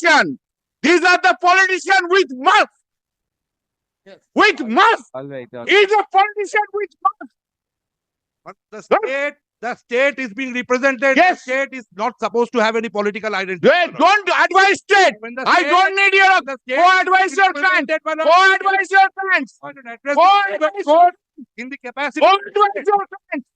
politician. These are the politician with mouth. With mouth. All right. all He is a politician with mouth. But the state, the state is being represented. Yes. The state is not supposed to have any political identity. Hey, don't advise state. When the I don't need your, the state go is advise your client. represented by the- Go advise your clients. Point Go advise go your, in the capacity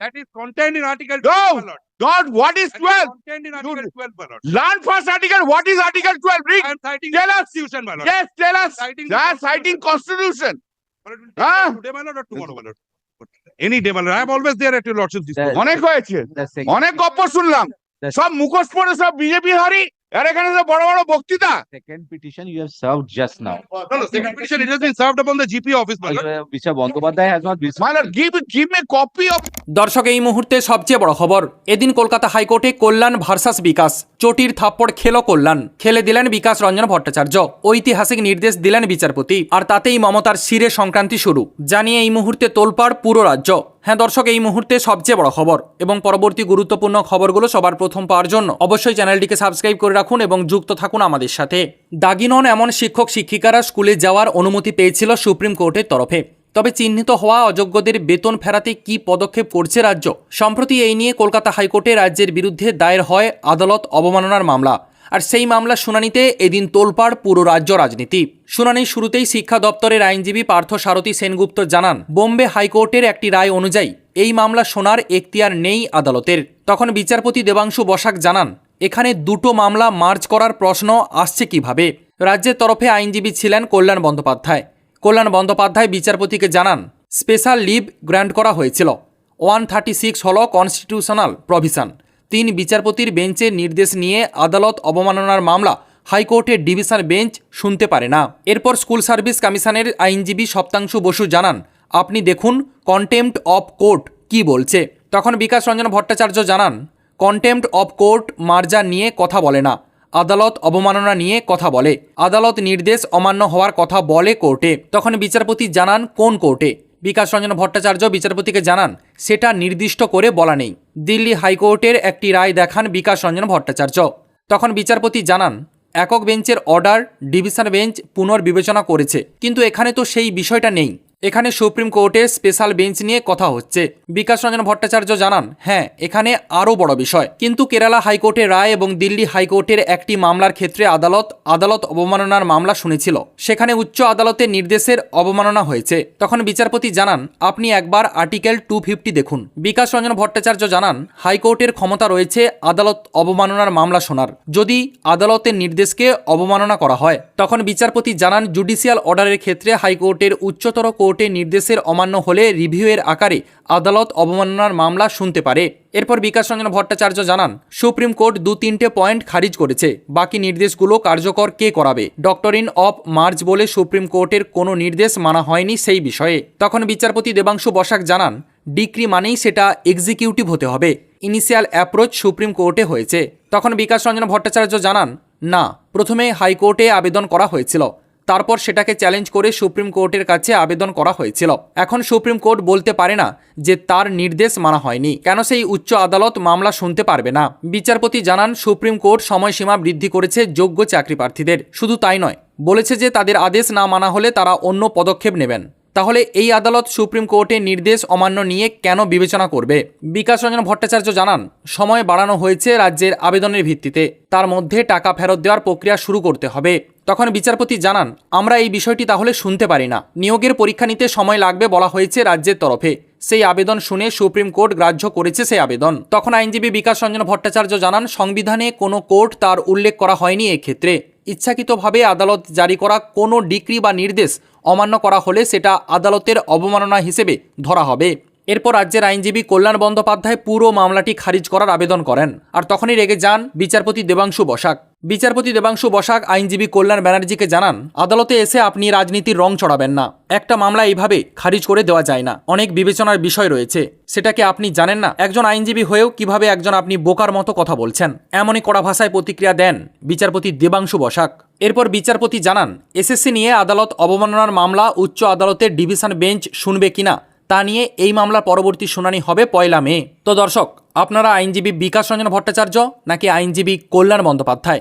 that is contained in Article No. 12. my lord. God, what is That is twelve? Contained in Article 12, my lord. Learn first article. What is article twelve? Read. I am citing Tell the us. constitution, my lord. Yes, tell us. Citing They the are citing constitution. Ah. place Today, my lord, or tomorrow, my lord. I am always there at your lordship's disposal. অনেক হয়েছে অনেক গপ্প শুনলাম সব মুখোশ পরে সব BJP হারি আর এখানে সব বড় বড় বক্তৃতা second petition you have served just now. No, no, second petition, it has been served upon the GP office, my lord. Uh, Mr. Bandyopadhyay has not মানে give give me copy of দর্শক এই মুহূর্তে সবচেয়ে বড় খবর এদিন কলকাতা হাইকোর্টে কল্যাণ versus বিকাশ চটির থাপ্পড় খেলো কল্যাণ খেলে দিলেন বিকাশ রঞ্জন ভট্টাচার্য ঐতিহাসিক নির্দেশ দিলেন বিচারপতি আর তাতেই মমতার শিরে সংক্রান্তি শুরু জানিয়ে এই মুহূর্তে তোলপাড় পুরো রাজ্য হ্যাঁ দর্শক, এই মুহূর্তে সবচেয়ে বড় খবর এবং পরবর্তী গুরুত্বপূর্ণ খবরগুলো সবার প্রথম পাওয়ার জন্য অবশ্যই চ্যানেলটিকে সাবস্ক্রাইব করে রাখুন এবং যুক্ত থাকুন আমাদের সাথে। দাগিনন এমন শিক্ষক, শিক্ষিকারা স্কুলে যাওয়ার অনুমতি পেয়েছিল সুপ্রিম কোর্টের তরফে। তবে চিহ্নিত হওয়া অযোগ্যদের বেতন ফেরাতে কি পদক্ষেপ করছে রাজ্য? সম্প্রতি এই নিয়ে কলকাতা হাইকোর্টে রাজ্যের বিরুদ্ধে দায়ের হয় আদালত অবমাননার মামলা। আর সেই মামলা শুনানিতে এদিন তোলপাড় পুরো রাজ্য রাজনীতি। শুনানির শুরুতেই শিক্ষা দপ্তরের আইনজীবী পার্থ সারথী সেনগুপ্ত জানান, বোম্বে হাইকোর্টের একটি রায় অনুযায়ী এই মামলা শোনার এখতিয়ার নেই আদালতের। তখন বিচারপতি দেবাংশু বসাক জানান, এখানে দুটো মামলা মার্জ করার প্রশ্ন আসছে কীভাবে? রাজ্যের তরফে আইনজীবী ছিলেন কল্যাণ বন্দ্যোপাধ্যায়। কল্যাণ বন্দ্যোপাধ্যায় বিচারপতিকে জানান, স্পেশাল লিভ গ্র্যান্ট করা হয়েছিল। ওয়ান থার্টি সিক্স হল কনস্টিটিউশনাল প্রভিশন। তিন বিচারপতির বেঞ্চের নির্দেশ নিয়ে আদালত অবমাননার মামলা হাইকোর্টের ডিভিশন বেঞ্চ শুনতে পারে না। এরপর স্কুল সার্ভিস কমিশনের আইনজীবী সপ্তাংশু বসু জানান, আপনি দেখুন কন্টেম্পট অফ কোর্ট কি বলছে? তখন বিকাশ রঞ্জন ভট্টাচার্য জানান কন্টেম্পট অফ কোর্ট মার্জা নিয়ে কথা বলে না। আদালত অবমাননা নিয়ে কথা বলে। আদালত নির্দেশ অমান্য হওয়ার কথা বলে কোর্টে। তখন বিচারপতি জানান, কোন কোর্টে? বিকাশ রঞ্জন ভট্টাচার্য বিচারপতিকে জানান, সেটা নির্দিষ্ট করে বলা নেই। দিল্লি হাইকোর্টের একটি রায় দেখান বিকাশ রঞ্জন ভট্টাচার্য। তখন বিচারপতি জানান, একক বেঞ্চের অর্ডার ডিভিশন বেঞ্চ পুনর্বিবেচনা করেছে, কিন্তু এখানে তো সেই বিষয়টা নেই। এখানে সুপ্রিম কোর্টের স্পেশাল বেঞ্চ নিয়ে কথা হচ্ছে। বিকাশ রঞ্জন ভট্টাচার্য জানান হ্যাঁ এখানে আরও বড় বিষয়। কিন্তু কেরালা হাইকোর্টের রায় এবং দিল্লি হাইকোর্টের একটি মামলার ক্ষেত্রে আদালত আদালত অবমাননার মামলা শুনেছিল। সেখানে উচ্চ আদালতের নির্দেশের অবমাননা হয়েছে। তখন বিচারপতি জানান, আপনি একবার আর্টিকেল টু ফিফটি দেখুন। বিকাশ রঞ্জন ভট্টাচার্য জানান, হাইকোর্টের ক্ষমতা রয়েছে আদালত অবমাননার মামলা শোনার। যদি আদালতের নির্দেশকে অবমাননা করা হয়, তখন বিচারপতি জানান, জুডিশিয়াল অর্ডারের ক্ষেত্রে হাইকোর্টের উচ্চতর কোর্টের নির্দেশের অমান্য হলে রিভিউয়ের আকারে আদালত অবমাননার মামলা শুনতে পারে। এরপর বিকাশ রঞ্জন ভট্টাচার্য জানান, সুপ্রিম কোর্ট দু তিনটে পয়েন্ট খারিজ করেছে। বাকি নির্দেশগুলো কার্যকর কে করাবে? ডক্টরিন অফ মার্চ বলে সুপ্রিম কোর্টের কোনো নির্দেশ মানা হয়নি সেই বিষয়ে। তখন বিচারপতি দেবাংশু বসাক জানান, ডিক্রি মানেই সেটা এক্সিকিউটিভ হতে হবে। ইনিশিয়াল অ্যাপ্রোচ সুপ্রিম কোর্টে হয়েছে। তখন বিকাশ রঞ্জন ভট্টাচার্য জানান, না, প্রথমে হাইকোর্টে আবেদন করা হয়েছিল। তারপর সেটাকে চ্যালেঞ্জ করে সুপ্রিম কোর্টের কাছে আবেদন করা হয়েছিল। এখন সুপ্রিম কোর্ট বলতে পারে না যে তার নির্দেশ মানা হয়নি। কেন সেই উচ্চ আদালত মামলা শুনতে পারবে না? বিচারপতি জানান, সুপ্রিম কোর্ট সময়সীমা বৃদ্ধি করেছে যোগ্য চাকরি প্রার্থীদের শুধু তাই নয়, বলেছে যে তাদের আদেশ না মানা হলে তারা অন্য পদক্ষেপ নেবেন। তাহলে এই আদালত সুপ্রিম কোর্টের নির্দেশ অমান্য নিয়ে কেন বিবেচনা করবে? বিকাশ রঞ্জন ভট্টাচার্য জানান, সময় বাড়ানো হয়েছে রাজ্যের আবেদনের ভিত্তিতে। তার মধ্যে টাকা ফেরত দেওয়ার প্রক্রিয়া শুরু করতে হবে। তখন বিচারপতি জানান, আমরা এই বিষয়টি তাহলে শুনতে পারি না। নিয়োগের পরীক্ষা নিতে সময় লাগবে বলা হয়েছে রাজ্যের তরফে। সেই আবেদন শুনে সুপ্রিম কোর্ট গ্রাহ্য করেছে সেই আবেদন। তখন আইনজীবী বিকাশ রঞ্জন ভট্টাচার্য জানান, সংবিধানে কোনো কোর্ট তার উল্লেখ করা হয়নি এক্ষেত্রে। ইচ্ছাকৃতভাবে আদালত জারি করা কোনো ডিক্রি বা নির্দেশ অমান্য করা হলে সেটা আদালতের অবমাননা হিসেবে ধরা হবে। এরপর রাজ্যের আইনজীবী কল্যাণ বন্দ্যোপাধ্যায় পুরো মামলাটি খারিজ করার আবেদন করেন। আর তখনই রেগে যান বিচারপতি দেবাংশু বসাক। বিচারপতি দেবাংশু বসাক আইনজীবী কল্যাণ ব্যানার্জিকে জানান, আদালতে এসে আপনি রাজনীতির রং চড়াবেন না। একটা মামলা এইভাবে খারিজ করে দেওয়া যায় না। অনেক বিবেচনার বিষয় রয়েছে। সেটাকে আপনি জানেন না। একজন আইনজীবী হয়েও কীভাবে একজন আপনি বোকার মতো কথা বলছেন? এমনই কড়া ভাষায় প্রতিক্রিয়া দেন বিচারপতি দেবাংশু বসাক। এরপর বিচারপতি জানান, এসএসসি নিয়ে আদালত অবমাননার মামলা উচ্চ আদালতের ডিভিশন বেঞ্চ শুনবে কিনা? তা নিয়ে এই মামলার পরবর্তী শুনানি হবে পয়লা মে। তো দর্শক, আপনারা আইনজীবী বিকাশ রঞ্জন ভট্টাচার্য নাকি আইনজীবী কল্যাণ বন্দ্যোপাধ্যায়?